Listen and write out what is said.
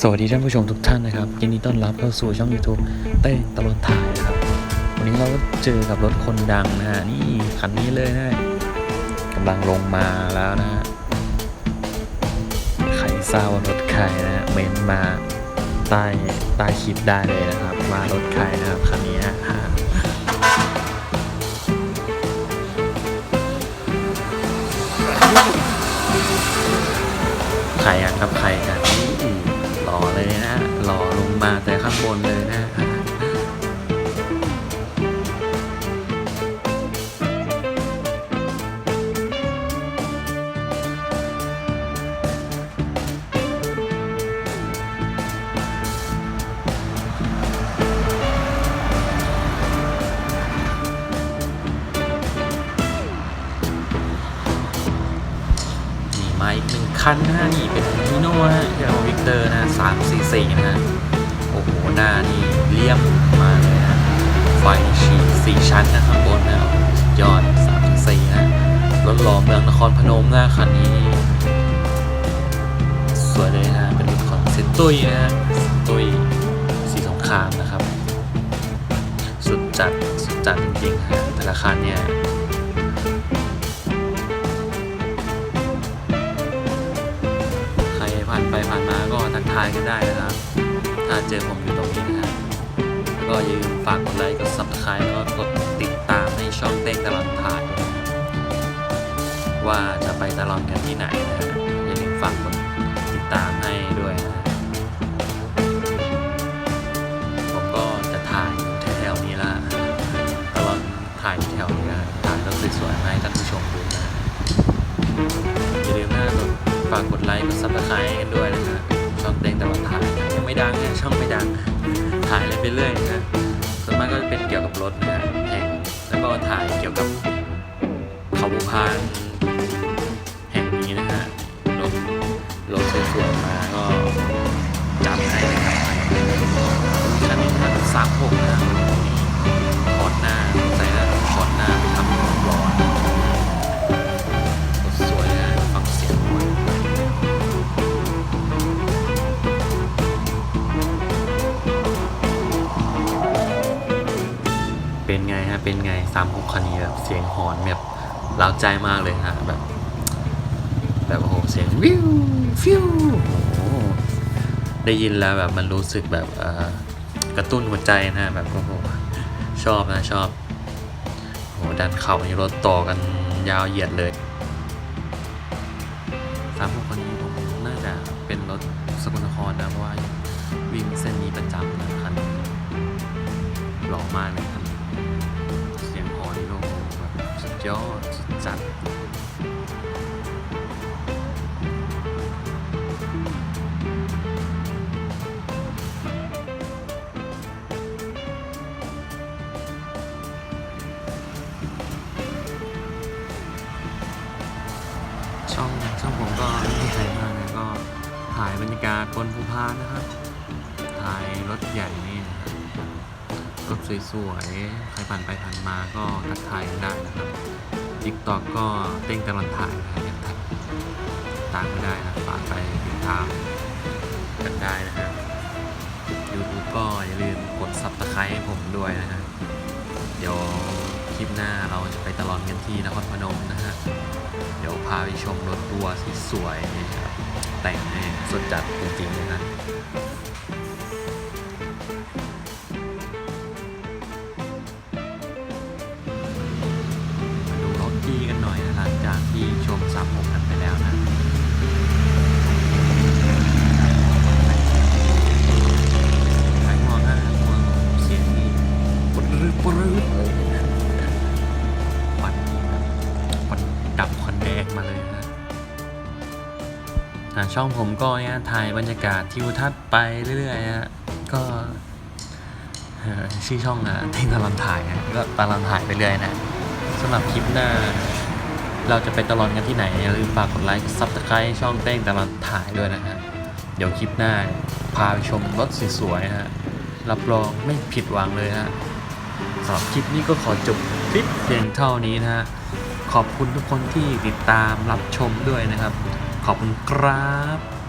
สวัสดีท่านผู้ชมทุกท่านนะครับยินดีต้อนรับเข้าสู่ช่อง YouTube เต้ตลอดถ่ายนะครับ วันนี้เราก็เจอกับรถคนดังนะฮะนี่คันนี้เลยนะกำลังลงมาแล้วนะฮะใครทราบว่ารถใครนะฮะเมนมาใต้ใต้คลิปได้เลยนะครับว่ารถใครนะครับ ล่อเลยนะหล่อลงมาแต่ข้างบนเลยนะ คันนะฮะนี่เป็นฮีโน่ฮะยาวิกเตอร์นะสามสี่สี่นะฮะโอ้โหหน้านี่เลี่ยมมากเลยนะไฟฉีดสี่ชั้นนะข้างบนนะยอดสามสี่นะรถหล่อเมืองนครพนมนะคันนี้สวยเลยนะเป็นรถของเซนตุยนะฮะเซนตุยสีสงครามนะครับ สุดจัดสุดจัดจริงๆฮะธนาคารเนี่ย ไปผ่านมาก็ทักทายกันได้นะครับ ถ้าเจอผมอยู่ตรงนี้นะครับแล้วก็อย่าลืมฝากกดไลค์กดซับสไคร b e แล้วก็กดติดตามให้ช่องเต้งตลอดถ่ายด้วยนะครับว่าจะไปตลอดกันที่ไหนนะฮะอย่าลืมฝากกดติดตามให้ด้วยนะ ฝากกดไลค์กดซับสไครต์กันด้วยนะฮะช่องเต้งตลอดถ่ายยังไม่ดังนะช่องไม่ดังถ่ายเลยไปเรื่อยนะส่วนมากก็จะเป็นเกี่ยวกับรถนะฮะแห่งแล้วก็ถ่ายเกี่ยวกับเขาบุพานแห่งนี้นะฮะรถรถสวยๆมาก็จับให้นะครับคันนี้คันสามหกนะ เป็นไงฮะ เป็นไงสามหกคันนี้แบบเสียงหอนแบบเล้าใจมากเลยฮะแบบ แบบโอ้โหเสียงวิวฟิวโอ้โหได้ยินแล้วแบบมันรู้สึกแบบกระตุ้นหัวใจนะแบบโอ้โหชอบนะชอบโอ้โหดันเข่านี่รถต่อกันยาวเหยียดเลยสามหกคนนี้ผมน่าจะเป็นรถสกลนครนะเพราะว่าวิ่งเส้นนี้ประจำนะคันหล่อมากเลยครับ ยอดจัดช่องช่องผมก็ไม่มีใครมากนะก็ถ่ายบรรยากาศบนภูพานนะครับ ถ่ายรถใหญ่นี่ นะครับรถสวยๆ ใครผ่านไปผ่านมาก็ทักทายกันได้นะครับติ๊กตอกก็เต้งตลอดถ่ายนะครับยังทักตามไม่ได้นะฝากไปติดตามกันได้นะครับ YouTube ก็อย่าลืมกด subscribe ให้ผมด้วยนะฮะ เดี๋ยวคลิปหน้าเราจะไปตลอดกันที่นครพนมนะฮะ เดี๋ยวพาไปชมรถตัวสวยนะครับแต่งให้สุดจัดจริงๆนะฮะ ช่องผมก็เนี่ยถ่ายบรรยากาศทิวทัศน์ไปเรื่อยๆฮะก็ชื่อช่องอะเท่งตลอดถ่ายฮะก็ตลอดถ่ายไปเรื่อยนะสำหรับคลิปหน้า เราจะไปตลอดกันที่ไหนอย่าลืมฝากกดไลค์ซับสไครต์ช่องเต้งตลอดถ่ายด้วยนะฮะเดี๋ยวคลิปหน้าพาไปชมรถสวยๆฮะรับรองไม่ผิดหวังเลยฮะสำหรับคลิปนี้ก็ขอจบคลิปเพียงเท่านี้นะฮะขอบคุณทุกคนที่ติดตามรับชมด้วยนะครับ ขอบคุณครับ